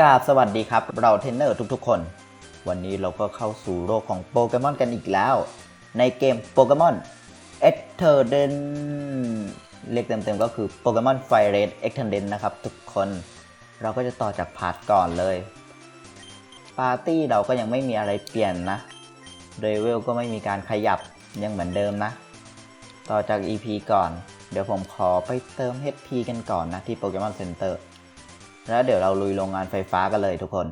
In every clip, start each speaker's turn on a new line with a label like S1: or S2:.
S1: กราบสวัสดีครับ เราเทรนเนอร์ทุกๆ คน วันนี้เราก็เข้าสู่โลกของโปเกมอนกันอีกแล้ว ในเกมโปเกมอนเอ็กเทอร์เดนเรียกเต็มๆก็คือโปเกมอนไฟเรดเอ็กเทอร์เดนนะครับทุกคนเราก็จะต่อจากพาร์ทก่อนเลยปาร์ตี้เราก็ยังไม่มีอะไรเปลี่ยนนะเดเวลก็ไม่มีการขยับยังเหมือนเดิมนะ ต่อจาก EP ก่อน เดี๋ยวผมขอไปเติม HP กันก่อนนะที่โป แล้วเดี๋ยวเราลุยโรงงานไฟฟ้ากันเลยทุกคน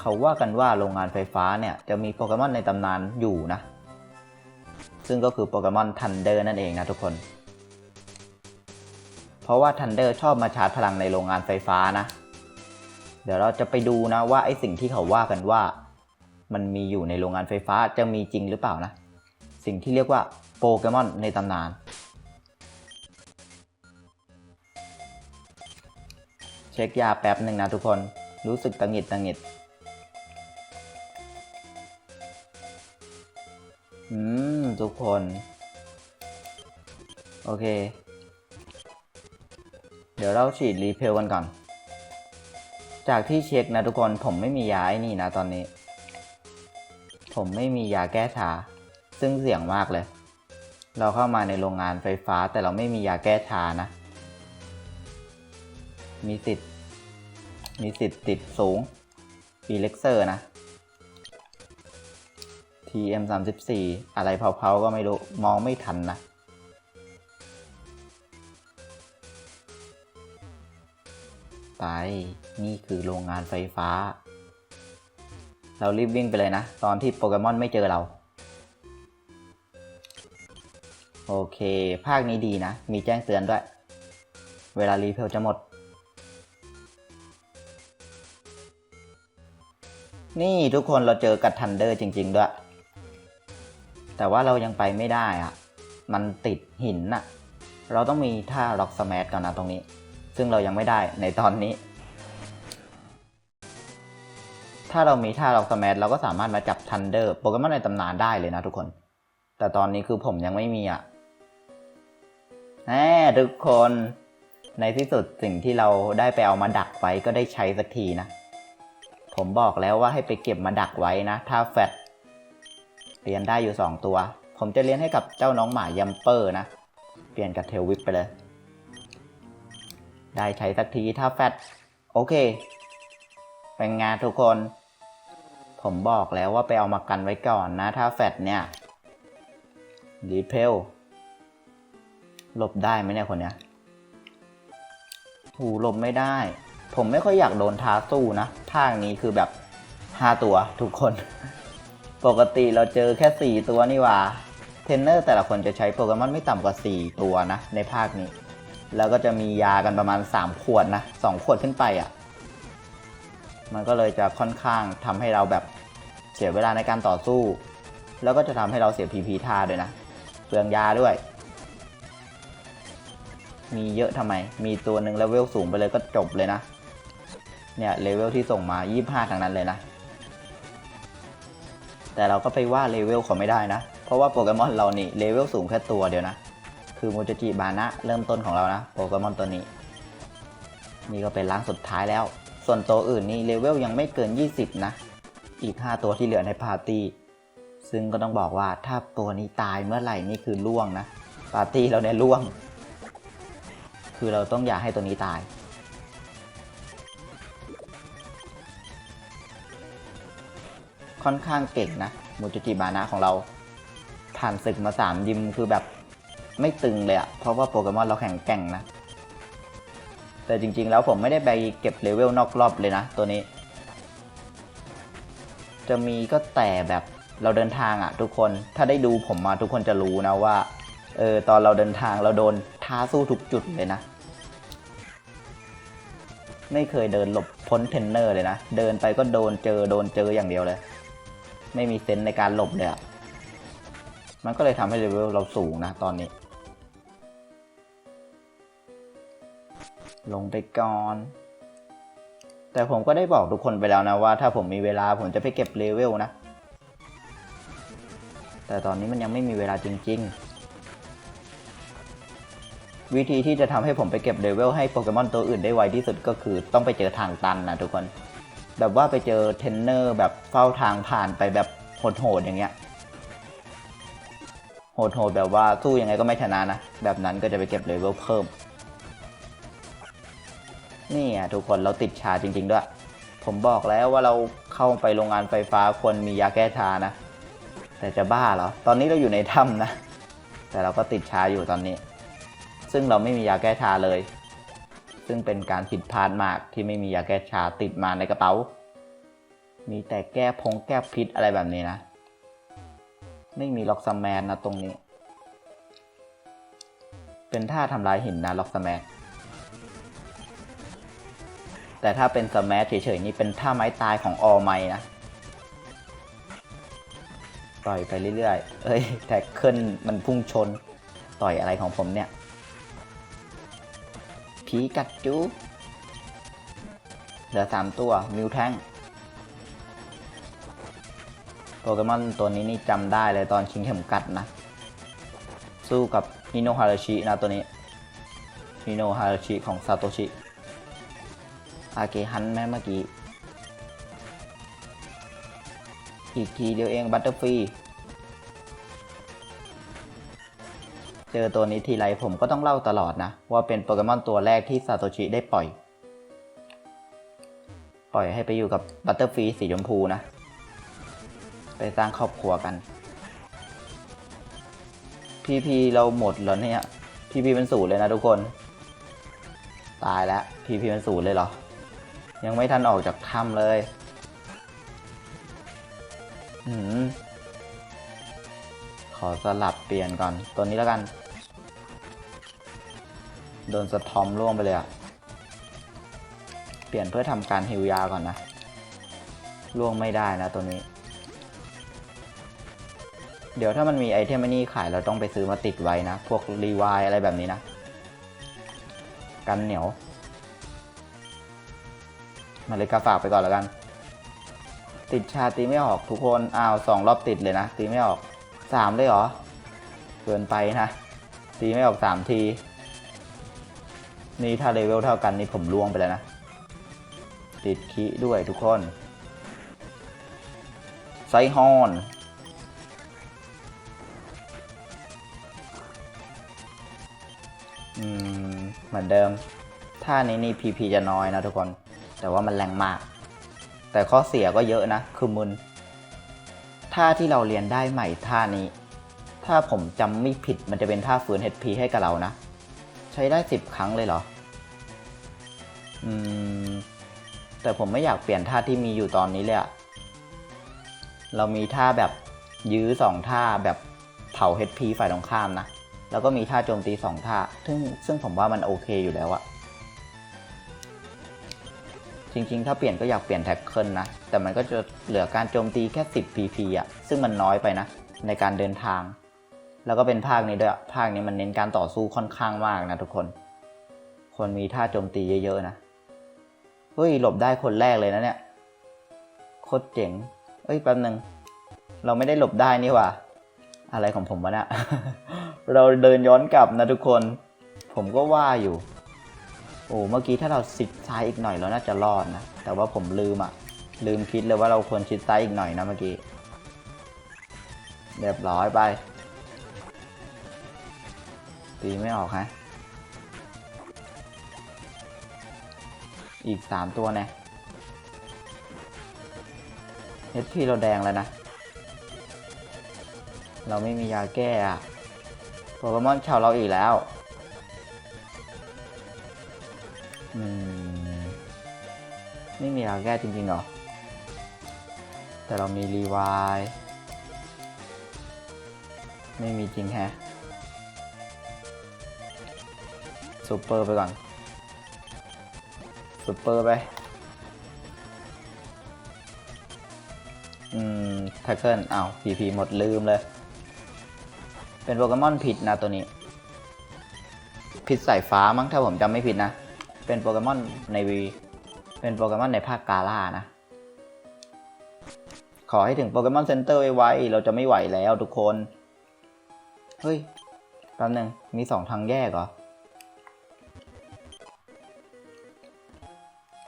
S1: เขาว่ากันว่าโรงงานไฟฟ้าเนี่ยจะมีโปเกมอนในตำนานอยู่นะ ซึ่งก็คือโปเกมอนทันเดอร์นั่นเองนะทุกคน เพราะว่าทันเดอร์ชอบมาชาร์จพลังในโรงงานไฟฟ้านะ เดี๋ยวเราจะไปดูนะว่าไอสิ่งที่เขาว่ากันว่า มันมีอยู่ในโรงงานไฟฟ้าจะมีจริงหรือเปล่านะ สิ่งที่เรียกว่าโปเกมอนในตำนาน เช็คยาแป๊บหนึ่งนะทุกคน รู้สึกตังหิดตังหิดอืม ทุกคน โอเค เดี๋ยวเราฉีดรีเพลกันก่อน จากที่เช็คนะทุกคนผมไม่มียาไอ้นี่นะตอนนี้ ผมไม่มียาแก้ชา ซึ่งเสี่ยงมากเลย เราเข้ามาในโรงงานไฟฟ้าแต่เราไม่มียาแก้ชานะ มีสิทธิ์ มีสิทธิ์ติดสูงปีเล็กเซอร์นะ TM 3 4อะไรเผาๆก็ไม่รู้ มองไม่ทันนะ ไป นี่คือโรงงานไฟฟ้า เรารีบวิ่งไปเลยนะ ตอนที่โปเกมอนไม่เจอเรา โอเค ภาคนี้ดีนะ มีแจ้งเตือนด้วย เวลารีเพลจะหมด นี่ทุกคนเราเจอกับทันเดอร์จริง ๆ ด้วย แต่ว่าเรายังไปไม่ได้อะมันติดหินน่ะ เราต้องมีท่าล็อกสแมทก่อนนะตรงนี้ ซึ่งเรายังไม่ได้ในตอนนี้ ถ้าเรามีท่าล็อกสแมทเราก็สามารถมาจับทันเดอร์โปเกมอนในตำนานได้เลยนะทุกคน แต่ตอนนี้คือผมยังไม่มีอะแน่ทุกคนในที่สุดสิ่งที่เราได้ไปเอามาดักไว้ก็ได้ใช้สักทีนะ ผมบอกแล้วว่าให้ไปเก็บมาดักไว้นะ ถ้าแฟดเรียนได้อยู่ 2 ตัว ผมจะเรียนให้กับเจ้าน้องหมายัมเปอร์นะ เปลี่ยนกับเทลวิปไปเลย ได้ใช้สักทีถ้าแฟดโอเค เป็นงานทุกคน ผมบอกแล้วว่าไปเอามากันไว้ก่อนนะ ถ้าแฟดเนี่ยรีเพลหลบได้ไหมเนี่ยคนเนี้ยหูหลบไม่ได้ ผมไม่ค่อยอยากโดนท้าสู้นะภาคนี้คือแบบ5ตัวทุกคน ปกติเราเจอแค่4ตัวนี่ว่าเทรนเนอร์แต่ละคนจะใช้โปเกมอนไม่ต่ำกว่า 4 ตัวนะ ในภาคนี้ แล้วก็จะมียากันประมาณ 3 ขวดนะ 2 ขวดขึ้นไปอะ่ะ มันก็เลยจะค่อนข้างทำให้เราแบบเสียเวลาในการต่อสู้ แล้วก็จะทำให้เราเสียพีพีท่าด้วยนะ เปลืองยาด้วย มีเยอะทำไม มีตัวหนึ่งเลเวลสูงไปเลยก็จบเลยนะ เนี่ยเลเวลที่ส่งมา 25ทางนั้นเลยนะ แต่เราก็ไปว่าเลเวลเขาไม่ได้นะ เพราะว่าโปเกมอนเรานี่เลเวลสูงแค่ตัวเดียวนะ คือโมจิจิบานะเริ่มต้นของเรานะโปเกมอนตัวนี้ นี่ก็เป็นร่างสุดท้ายแล้ว ส่วนตัวอื่นนี่เลเวลยังไม่เกิน 20 นะ อีก 5 ตัวที่เหลือในปาร์ตี้ ซึ่งก็ต้องบอกว่าถ้าตัวนี้ตายเมื่อไหร่นี่คือล่วงนะ ปาร์ตี้เราเนี่ยล่วง คือเราต้องอย่าให้ตัวนี้ตาย ค่อนข้างเก่งนะมูจิจิบานะของเรา ผ่านศึกมาสามยิมคือแบบไม่ตึงเลยอะเพราะว่าโปเกมอนเราแข็งแกร่งนะ แต่จริงๆแล้วผมไม่ได้ไปเก็บเลเวลนอกรอบเลยนะ ตัวนี้ จะมีก็แต่แบบเราเดินทางอะทุกคนถ้าได้ดูผมมาทุกคนจะรู้นะว่าเออตอนเราเดินทางเราโดนท้าสู้ทุกจุดเลยนะ ไม่เคยเดินหลบพ้นเทรนเนอร์เลยนะ เดินไปก็โดนเจอโดนเจออย่างเดียวเลย ไม่มีเซนในการหลบเลยอะมันก็เลยทำให้เลเวลเราสูงนะตอนนี้ ลงไปก่อน แต่ผมก็ได้บอกทุกคนไปแล้วนะว่า ถ้าผมมีเวลาผมจะไปเก็บเลเวลนะ แต่ตอนนี้มันยังไม่มีเวลาจริง ๆ วิธีที่จะทำให้ผมไปเก็บเลเวลให้โปเกมอนตัวอื่นได้ไวที่สุดก็คือต้องไปเจอทางตันนะทุกคน แบบว่าไปเจอเทนเนอร์แบบเฝ้าทางผ่านไปแบบโหดๆอย่างเงี้ยโหดๆแบบว่าสู้ยังไงก็ไม่ชนะนะ แบบนั้นก็จะไปเก็บเลเวลเพิ่ม นี่อะทุกคนเราติดชาจริง ๆ ด้วย ผมบอกแล้วว่าเราเข้าไปโรงงานไฟฟ้าควรมียาแก้ชานะ แต่จะบ้าเหรอ ตอนนี้เราอยู่ในถ้ำนะ แต่เราก็ติดชาอยู่ตอนนี้ ซึ่งเราไม่มียาแก้ชาเลย ซึ่งเป็นการผิดพลาดมากที่ไม่มียาแก้ชาติดมาในกระเป๋า มีแต่แก้พงแก้พิษอะไรแบบนี้นะ ไม่มีล็อกสแมนนะตรงนี้ เป็นท่าทำลายหินนะล็อกสแมนแต่ถ้าเป็นสแมชเฉยๆนี่เป็นท่าไม้ตายของออไมนะต่อยไปเรื่อยๆ เอ้ยแท็กเกิลมันพุ่งชน ต่อยอะไรของผมเนี่ย ผีกัดจูเหลือสามตัวมิวแทงโปเกมอนตัวนี้นี่จำได้เลยตอนชิงเข็มกัดนะ สู้กับฮิโนฮาราชินะตัวนี้ฮิโนฮาราชิของซาโตชิอาเกฮันแม่เมื่อกี้ อีกทีเดียวเองบัตเตอร์ฟรี เจอตัวนี้ทีไรผมก็ต้องเล่าตลอดนะ ว่าเป็นโปเกมอนตัวแรกที่ซาโตชิได้ปล่อย ปล่อยให้ไปอยู่กับบัตเตอร์ฟีสีชมพูนะ ไปสร้างครอบครัวกันพีพีเราหมดแล้วเนี่ยพีพีเป็นศูนย์เลยนะทุกคน ตายแล้วพีพีเป็นศูนย์เลยเหรอ ยังไม่ทันออกจากถ้ำเลยหืมขอสลับเปลี่ยนก่อน ตัวนี้แล้วกัน โดนสะทอมล่วงไปเลยอะเปลี่ยนเพื่อทำการฮิวยาก่อนนะล่วงไม่ได้นะตัวนี้ เดี๋ยวถ้ามันมีไอเทมนนี้ขายเราต้องไปซื้อมาติดไว้นะ พวกรีวายอะไรแบบนี้นะ กันเหนียว มาเลยกาฝากไปก่อนแล้วกัน ติดชาตีไม่ออกทุกคนอ้าวสองรอบติดเลยนะ ตีไม่ออกสามเลยเหรอ เกินไปนะ ตีไม่ออกสามที นี่ถ้าเลเวลเท่ากันนี่ผมล่วงไปแล้วนะ ติดคีด้วยทุกคน ไซฮอนอืมเหมือนเดิม ท่านี้นี่พีพีจะน้อยนะทุกคน แต่ว่ามันแรงมาก แต่ข้อเสียก็เยอะนะ คือมึน ท่าที่เราเรียนได้ใหม่ท่านี้ ถ้าผมจำไม่ผิดมันจะเป็นท่าฝืน HP ให้กับเรานะ ใช้ได้ 10 ครั้งเลยเหรอ อืม แต่ผมไม่อยากเปลี่ยนท่าที่มีอยู่ตอนนี้เลยอะเรามีท่าแบบยื้อสองท่าแบบเผา HP ฝ่ายตรงข้ามนะ แล้วก็มีท่าโจมตีสองท่า ซึ่งซึ่งผมว่ามันโอเคอยู่แล้วอะจริงๆ ถ้าเปลี่ยนก็อยากเปลี่ยนแท็กเกิลนะ แต่มันก็จะเหลือการโจมตีแค่ 10 PP อะซึ่งมันน้อยไปนะ ในการเดินทาง แล้วก็เป็นภาคนี้ด้วยภาคนี้มันเน้นการต่อสู้ค่อนข้างมากนะทุกคน คนมีท่าโจมตีเยอะๆนะเฮ้ยหลบได้คนแรกเลยนะเนี่ยโคตรเจ๋งเอ้ยแป๊บนึง เราไม่ได้หลบได้นี่ว่า อะไรของผมวะเนี่ยเราเดินย้อนกลับนะทุกคน ผมก็ว่าอยู่ โอ้เมื่อกี้ถ้าเราซิดซ้ายอีกหน่อยเราน่าจะรอดนะ แต่ว่าผมลืมอะลืมคิดเลยว่าเราควรชิดซ้ายอีกหน่อยนะเมื่อกี้ เรียบร้อยไป ตีไม่ออกฮะ อีกสามตัวเนี่ยเฮดพี่เราแดงแล้วนะ เราไม่มียาแก้อะโปเกมอนชาวเราอีกแล้ว อืม ไม่มียาแก้จริงๆเหรอ แต่เรามีรีวาย ไม่มีจริงแฮะ ซูเปอร์ไปก่อนซูเปอร์ไป อืมท็กเกิลอ้าวพีพีหมดลืมเลย เป็นโปเกมอนผิดนะตัวนี้ ผิดสายฟ้ามั้งถ้าผมจำไม่ผิดนะ เป็นโปเกมอนในวี เป็นโปเกมอนในภาคกาล่านะ ขอให้ถึงโปเกมอนเซ็นเตอร์ไวๆเราจะไม่ไหวแล้วทุกคน เฮ้ยแป๊บนึงมีสองทางแยกเหรอ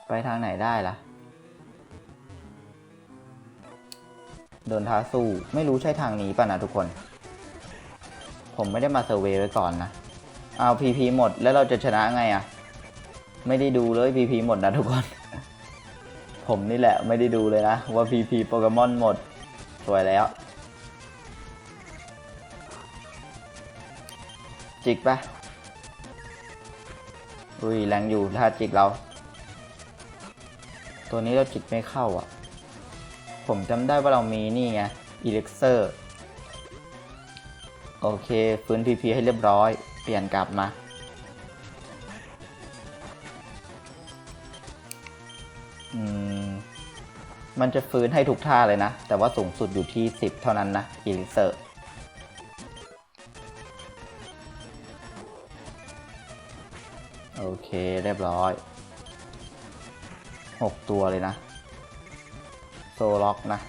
S1: ไปทางไหนได้ล่ะ โดนท้าสู้ ไม่รู้ใช่ทางนี้ป่ะนะทุกคน ผมไม่ได้มาเซอร์เวย์ไว้ก่อนนะ เอาพีพีหมดแล้วเราจะชนะไงอะไม่ได้ดูเลยพีพีหมดนะทุกคน ผมนี่แหละไม่ได้ดูเลยนะ ว่าพีพีโปเกมอนหมด สวยแล้ว จิกปะอุ้ยแรงอยู่ถ้าจิกเรา ตัวนี้เราจิกไม่เข้าอะ ผมจำได้ว่าเรามีนี่ไงอีเล็กเซอร์โอเค ฟื้นพีพีให้เรียบร้อย เปลี่ยนกลับมา อืม มันจะฟื้นให้ทุกท่าเลยนะ แต่ว่าสูงสุดอยู่ที่ 10 เท่านั้นนะอีลิเซอร์โอเค เรียบร้อย 6ตัวเลยนะ โซล็อกนะ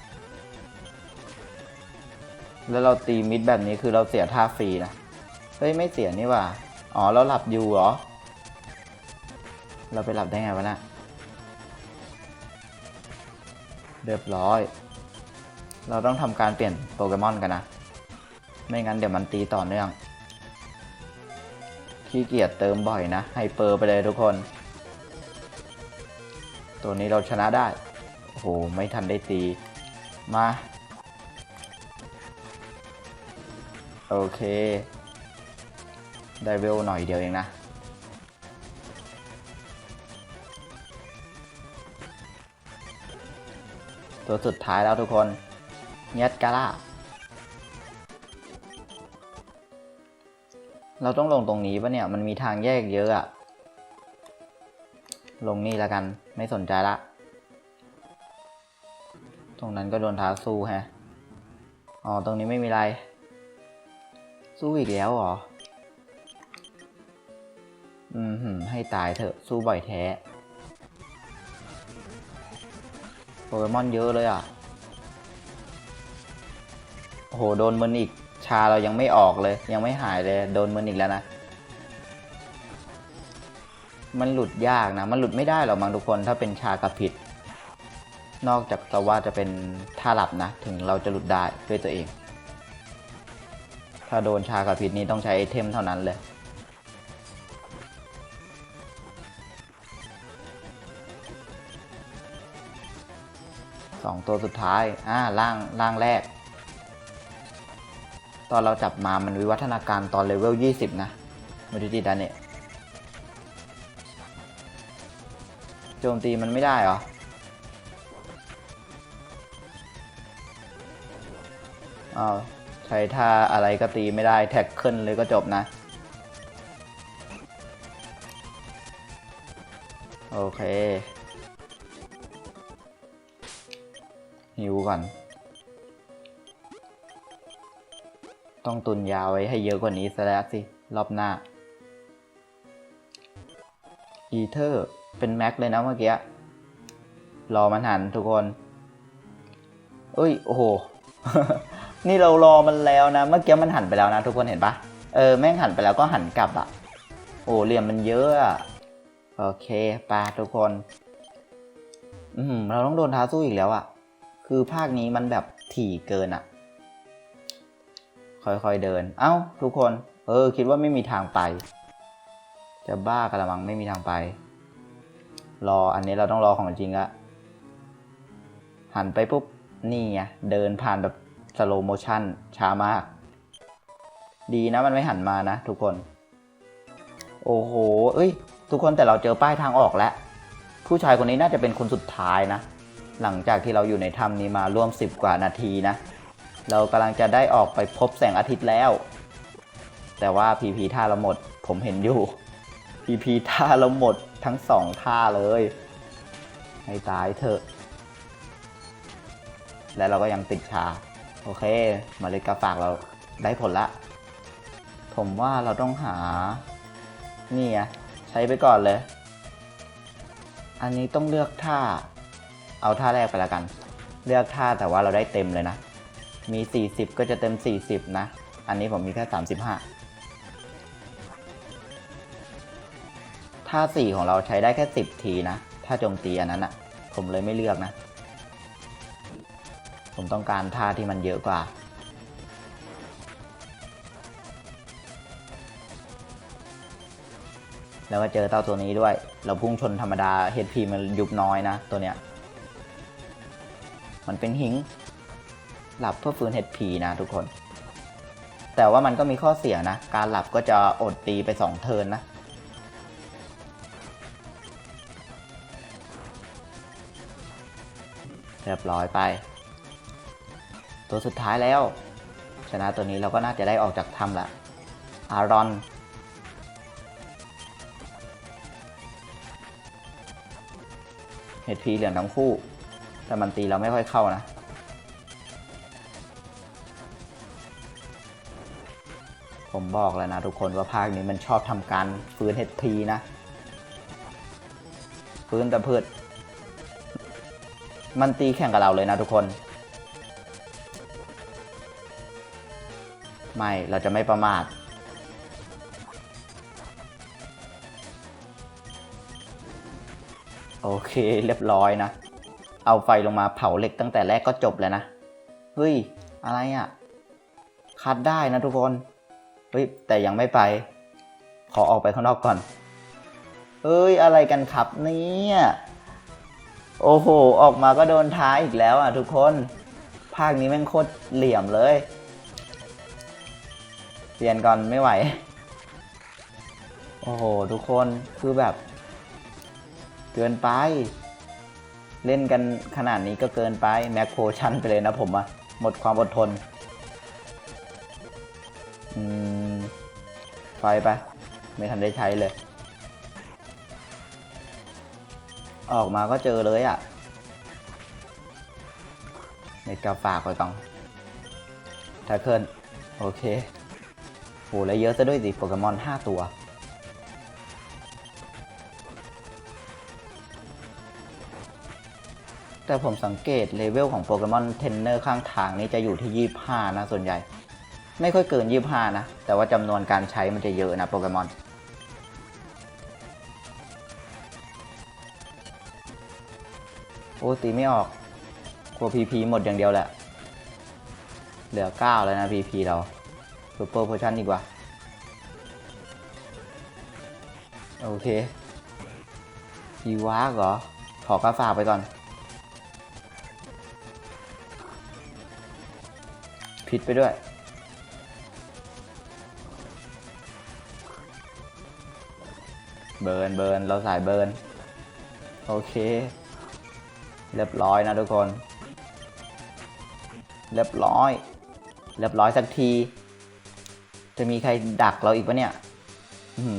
S1: แล้วเราตีมิดแบบนี้คือเราเสียท่าฟรีนะ เฮ้ย ไม่เสียนี่ว่า อ๋อ เราหลับอยู่เหรอ เราไปหลับได้ไงวะนะ่ะเรียบร้อย เราต้องทำการเปลี่ยนโปเกมอนกันนะ ไม่งั้นเดี๋ยวมันตีต่อเนื่อง ขี้เกียจเติมบ่อยนะไฮเปอร์ไปเลยทุกคน ตัวนี้เราชนะได้ โอ้โห ไม่ทันได้ตี มา โอเค ได้เวลหน่อยเดียวเองนะ ตัวสุดท้ายแล้วทุกคนเนียดกาล่า เราต้องลงตรงนี้ปะเนี่ย มันมีทางแยกเยอะอะ ลงนี่แล้วกัน ไม่สนใจละ ตรงนั้นก็โดนท้าสู้แฮะ อ๋อ ตรงนี้ไม่มีอะไร สู้อีกแล้วเหรอ อืมหืมให้ตายเถอะ สู้บ่อยแท้ โปเกมอนเยอะเลยอะ โอ้โห โดนมึนอีก ชาเรายังไม่ออกเลย ยังไม่หายเลย โดนมึนอีกแล้วนะ มันหลุดยากนะ มันหลุดไม่ได้หรอกบางทุกคนถ้าเป็นชากับผิด นอกจากแต่ว่าจะเป็นท่าหลับนะ ถึงเราจะหลุดได้ด้วยตัวเอง ถ้าโดนชากับผิดนี้ต้องใช้ไอเทมเท่านั้นเลยสองตัวสุดท้าย อ่า ล่าง ล่างแรก ตอนเราจับมา มันวิวัฒนาการตอนเลเวล 20 นะ มูดิจิดาเนี่ย จมตีมันไม่ได้เหรออาใช้ท่าอะไรก็ตีไม่ได้แท็กขึ้นเลยก็จบนะ โอเคหิวก่อน ต้องตุนยาไว้ให้เยอะกว่านี้ซะแล้วสิ รอบหน้า อีเทอร์ เป็นแม็กเลยนะเมื่อกี้ รอมันหันทุกคน เอ้ย โอ้โห นี่เรารอมันแล้วนะ เมื่อกี้มันหันไปแล้วนะ ทุกคนเห็นปะเออ แม่งหันไปแล้วก็หันกลับอะ่ะโอ้เหลี่ยมมันเยอะอะโอเคปาทุกคน อืม เราต้องโดนท้าสู้อีกแล้วอะ่ะคือภาคนี้มันแบบถี่เกินอะ่ะค่อยๆเดิน เอ้า ทุกคน เออ คิดว่าไม่มีทางไป จะบ้ากระมังไม่มีทางไป รออันนี้เราต้องรอของจริงละหันไปปุ๊บ นี่ไงเดินผ่านแบบสโลโมชั่นช้ามาก ดีนะมันไม่หันมานะทุกคน โอ้โห เอ้ย ทุกคนแต่เราเจอป้ายทางออกแล้ว ผู้ชายคนนี้น่าจะเป็นคนสุดท้ายนะ หลังจากที่เราอยู่ในถ้ำนี้มาร่วม 10 กว่านาทีนะ เรากำลังจะได้ออกไปพบแสงอาทิตย์แล้ว แต่ว่าพีพีท่าเราหมดผมเห็นอยู่ พีพีท่าเราหมดทั้งสองท่าเลย ให้ตายเถอะ และเราก็ยังติดชา โอเคมาเลกาฝากเราได้ผลละ ผมว่าเราต้องหา นี่ไงใช้ไปก่อนเลย อันนี้ต้องเลือกท่า เอาท่าแรกไปแล้วกัน เลือกท่าแต่ว่าเราได้เต็มเลยนะ มี 40 ก็จะเต็ม 40 นะ อันนี้ผมมีแค่ 35 ท่า4 ของเราใช้ได้แค่ 10 ทีนะ ถ้าโจมตีอันนั้นอะผมเลยไม่เลือกนะ ผมต้องการท่าที่มันเยอะกว่า แล้วก็เจอเต้าตัวนี้ด้วย เราพุ่งชนธรรมดา HP มันยุบน้อยนะ ตัวเนี้ย มันเป็นหิง หลับเพื่อฟื้น HP นะทุกคน แต่ว่ามันก็มีข้อเสียนะ การหลับก็จะอดตีไป 2 เทิร์นนะ เรียบร้อยไป ตัวสุดท้ายแล้ว ชนะตัวนี้เราก็น่าจะได้ออกจากถ้ำละอารอนเฮดพีเหลืองทั้งคู่ แต่มันตีเราไม่ค่อยเข้านะ ผมบอกแล้วนะทุกคนว่าภาคนี้มันชอบทำการฟื้น HP นะ ฟื้นแต่เพืช มันตีแข่งกับเราเลยนะทุกคน ไม่ เราจะไม่ประมาท โอเคเรียบร้อยนะ เอาไฟลงมาเผาเหล็กตั้งแต่แรกก็จบแล้วนะ เฮ้ย อะไรอะ่ะ คัดได้นะทุกคน เฮ้ย แต่ยังไม่ไป ขอออกไปข้างนอกก่อน เอ้ย อะไรกันครับเนี่ย โอ้โห ออกมาก็โดนท้าอีกแล้วอะทุกคน ภาคนี้แม่งโคตรเหลี่ยมเลย เปลี่ยนก่อนไม่ไหว โอ้โห ทุกคนคือแบบ เกินไป เล่นกันขนาดนี้ก็เกินไป แม็กโพชั่นไปเลยนะผมอะหมดความอดทน อืมไฟไป ไม่ทันได้ใช้เลย ออกมาก็เจอเลยอะ่ะในกาฝากไว้ก่อนถ้าเคิลโอเคโหแล้วเยอะซะด้วยสิโปเกมอน 5 ตัว แต่ผมสังเกตเลเวลของโปเกมอนเทนเนอร์ข้างทางนี่จะอยู่ที่ 25 นะส่วนใหญ่ ไม่ค่อยเกิน 25 นะ แต่ว่าจำนวนการใช้มันจะเยอะนะโปเกมอน อ้ตีไม่ออกกลัวพีพีหมดอย่างเดียวแหละ เหลือ9แล้วนะพีพีเราซูเปอร์โพชั่นดีกว่า โอเคพีวากเหรอ ขอกาฝากไปก่อน พิษไปด้วยเบิร์นเบิร์นเราสายเบิร์น โอเค เรียบร้อยนะทุกคน เรียบร้อย เรียบร้อยสักที จะมีใครดักเราอีกปะเนี่ย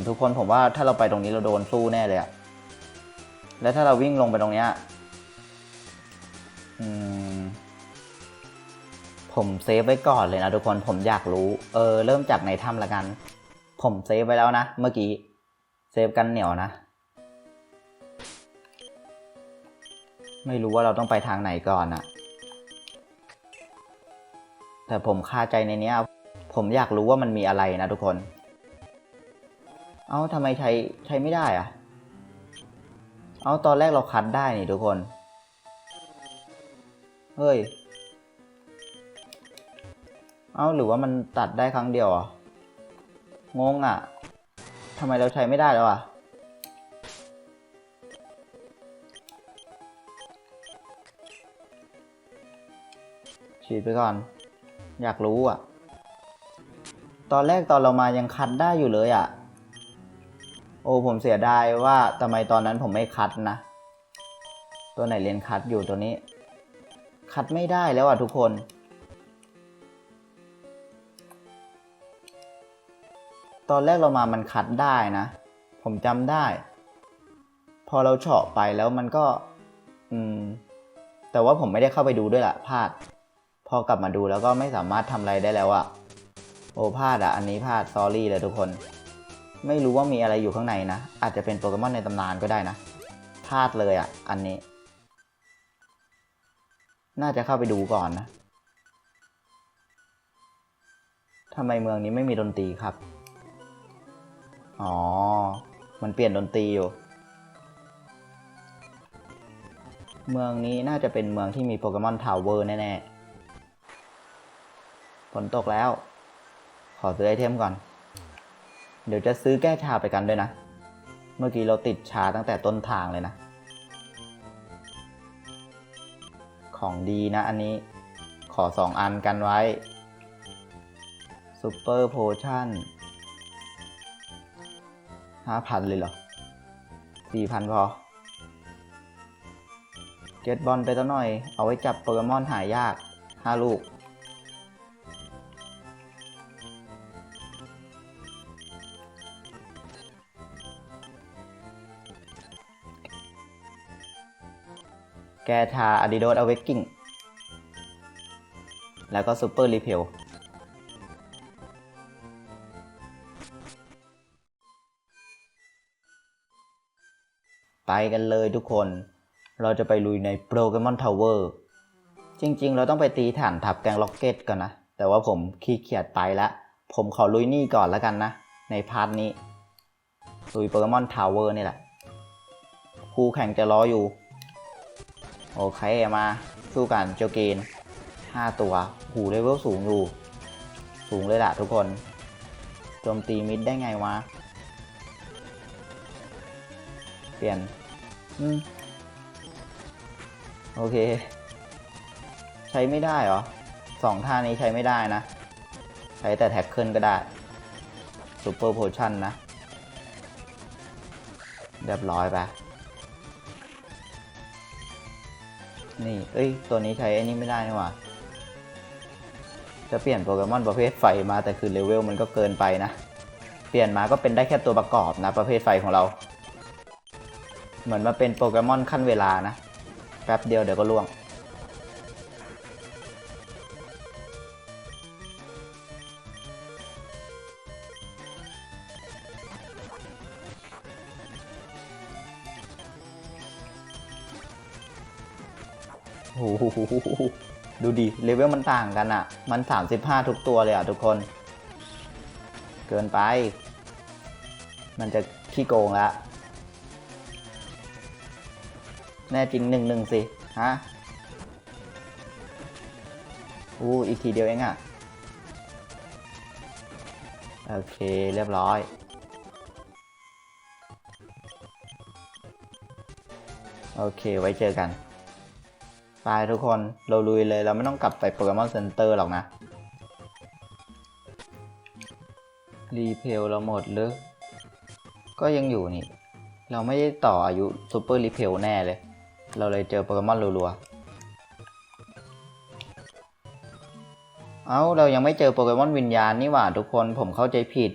S1: ทุกคนผมว่าถ้าเราไปตรงนี้เราโดนสู้แน่เลยอะแล้วถ้าเราวิ่งลงไปตรงเนี้ยผมเซฟไว้ก่อนเลยนะทุกคนผมอยากรู้ เออ เริ่มจากในถ้ำละกัน ผมเซฟไว้แล้วนะ เมื่อกี้ เซฟกันเหนียวนะ ไม่รู้ว่าเราต้องไปทางไหนก่อนอะแต่ผมคาใจในเนี้ย ผมอยากรู้ว่ามันมีอะไรนะทุกคน เอ้าทำไมใช้ใช้ไม่ได้อะเอ้าตอนแรกเราคัดได้นี่ทุกคน เฮ้ย เอ้าหรือว่ามันตัดได้ครั้งเดียวอะ งงอะทำไมเราใช้ไม่ได้แล้วอะ ฉีดไปก่อน อยากรู้อะ ตอนแรกตอนเรามายังคัดได้อยู่เลยอะ โอ้ผมเสียดายว่าทำไมตอนนั้นผมไม่คัดนะ ตัวไหนเรียนคัดอยู่ตัวนี้ คัดไม่ได้แล้วอะทุกคนตอนแรกเรามามันคัดได้นะ ผมจำได้ พอเราเฉาะไปแล้วมันก็ อืม แต่ว่าผมไม่ได้เข้าไปดูด้วยล่ะพลาด พอกลับมาดูแล้วก็ไม่สามารถทำอะไรได้แล้วอะโอ้พลาดอะอันนี้พลาดซอรี่เลยทุกคน ไม่รู้ว่ามีอะไรอยู่ข้างในนะ อาจจะเป็นโปเกมอนในตำนานก็ได้นะพลาดเลยอะอันนี้ น่าจะเข้าไปดูก่อนนะทำไมเมืองนี้ไม่มีดนตรีครับ อ๋อ มันเปลี่ยนดนตรีอยู่ เมืองนี้น่าจะเป็นเมืองที่มีโปเกมอนทาวเวอร์แน่ๆ นตกแล้ว ขอซื้อไอเทมก่อน เดี๋ยวจะซื้อแก้ชาไปกันด้วยนะ เมื่อกี้เราติดชาตั้งแต่ต้นทางเลยนะ ของดีนะอันนี้ ขอสองอันกันไว้ซูเปอร์โพชั่นห้าพันเลยเหรอสี่พันพอ เก็ตบอลไปซะหน่อย เอาไว้จับโปเกมอนหายากห้าลูก แกชาอะดิโดสอเวกกิ้งแล้วก็ซูเปอร์รีเพลไปกันเลยทุกคน เราจะไปลุยในโปเกมอนทาวเวอร์ จริง ๆ เราต้องไปตีฐานทัพแกงล็อกเก็ตก่อนนะ แต่ว่าผมขี้เกียจไปแล้วผมขอลุยนี่ก่อนแล้วกันนะ ในพาร์ทนี้ ลุยโปเกมอนทาวเวอร์นี่แหละ คู่แข่งจะรออยู่ โอเคมา สู้กันโจเกน5ตัว หูเลเวลสูงอยู่ สูงเลยล่ะทุกคนโจมตีมิดได้ไงวะ เปลี่ยน อืม โอเค ใช้ไม่ได้เหรอสองท่านี้ใช้ไม่ได้นะ ใช้แต่แท็กเกิลก็ได้ซูเปอร์โพชั่นนะ เรียบร้อยไป นี่ เอ้ย ตัวนี้ใช้ไอ้นี้ไม่ได้นี่หว่า จะเปลี่ยนโปเกมอนประเภทไฟมาแต่คือเลเวลมันก็เกินไปนะ เปลี่ยนมาก็เป็นได้แค่ตัวประกอบนะ ประเภทไฟของเรา เหมือนมาเป็นโปเกมอนขั้นเวลานะ แป๊บเดียวเดี๋ยวก็ล่วง โอ้โหดูดิเลเวลมันต่างกันอะ่ะ มัน 35 ทุกตัวเลยอะทุกคน เกินไป มันจะขี้โกงล้วแน่จริงหนึ่งหนึ่งสิฮะอู้อีกทีเดียวเองอะ่ะ โอเคเรียบร้อยโอเค ไว้เจอกัน ไปทุกคนเราลุยเลยเราไม่ต้องกลับไปโปเกมอนเซ็นเตอร์หรอกนะ รีเพลเราหมดหรือ ก็ยังอยู่นี่ เราไม่ได้ต่ออายุซูเปอร์รีเพลแน่เลย เราเลยเจอโปเกมอนรัวๆ เอ้า เรายังไม่เจอโปเกมอนวิญญาณนี่หว่าทุกคนผมเข้าใจผิด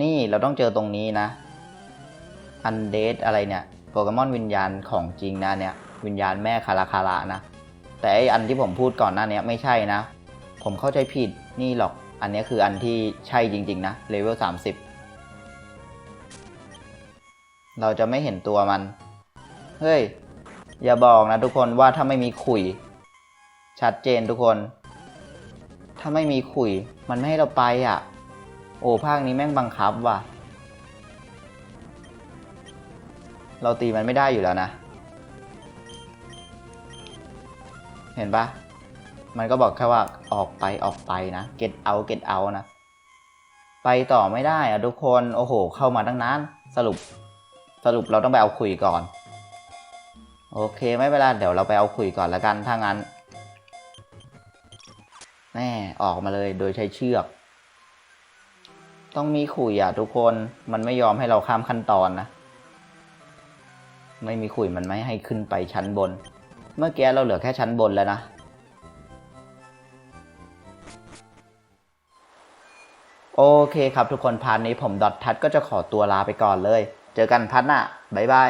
S1: นี่เราต้องเจอตรงนี้นะอันเดดอะไรเนี่ย โปเกมอนวิญญาณของจริงนะเนี่ย วิญญาณแม่คาราคาระนะ แต่ไออันที่ผมพูดก่อนหน้านี้ไม่ใช่นะ ผมเข้าใจผิดนี่หรอก อันนี้คืออันที่ใช่จริง ๆ นะเลเวล30 เราจะไม่เห็นตัวมัน เฮ้ย อย่าบอกนะทุกคนว่าถ้าไม่มีขุย ชัดเจนทุกคน ถ้าไม่มีขุย มันไม่ให้เราไปอะ โอ้ภาคนี้แม่งบังคับว่ะเราตีมันไม่ได้อยู่แล้วนะ เห็นปะมันก็บอกแค่ว่าออกไปออกไปนะ get out get out นะ ไปต่อไม่ได้อะทุกคน โอ้โห เข้ามาตั้งนานสรุป สรุปเราต้องไปเอาคุยก่อน โอเคไม่เป็นไรเดี๋ยวเราไปเอาคุยก่อนละกันถ้างั้นแน่ออกมาเลยโดยใช้เชือก ต้องมีขุยอะทุกคนมันไม่ยอมให้เราข้ามขั้นตอนนะ ไม่มีขุยมันไม่ให้ขึ้นไปชั้นบน เมื่อกี้เราเหลือแค่ชั้นบนแล้วนะ โอเคครับทุกคนพาร์ทนี้ผมดอททัดก็จะขอตัวลาไปก่อนเลย เจอกันพาร์ทหน้าบ๊ายบาย